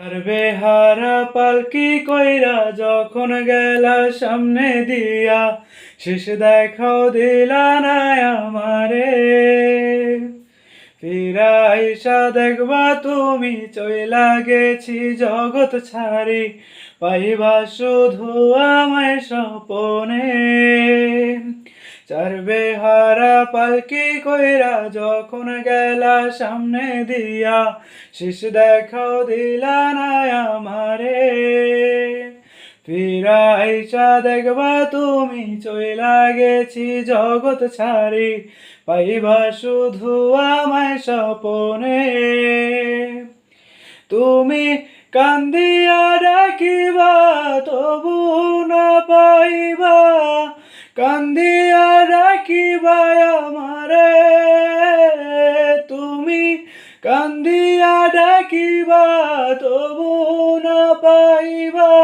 আর বেহারা পালকি কইরা যখন গেলা সামনে দিয়া, শেষ দেখাও দিলা না আমারে। ফিরাইসা দেখবা তুমি চইলা গেছি জগৎ ছাড়ি, পাইবা শুধু আমায় স্বপনে। চার বেহারা পালকি কইরা যখন গেলা সামনে দিয়া, শেষ দেখাও দিলা না আমারে। ফিরাইসা দেখবা তুমি চইলা গেছি জগৎ ছাড়ি, পাইবা শুধু আমায় স্বপনে। তুমি কান্দিয়া ডাকিবা, তবু না পাইবা কান্দিয়া ডাকিবা আমারে। তুমি কান্দিয়া ডাকিবা তবু না পাইবা।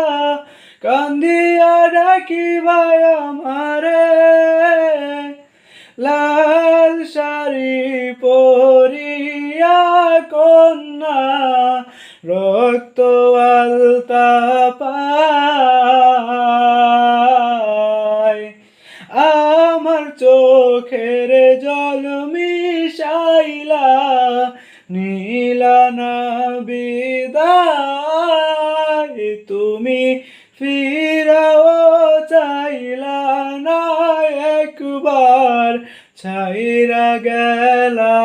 কান্দিয়া ডাকিবা আমারে। লাল শাড়ি পরিয়া কন্যা, রক্ত আমার চোখের জল মিশাইলা নীলা না বিদায়। তুমি ফিরাও চাইলা না একবার ছাইরা গেলা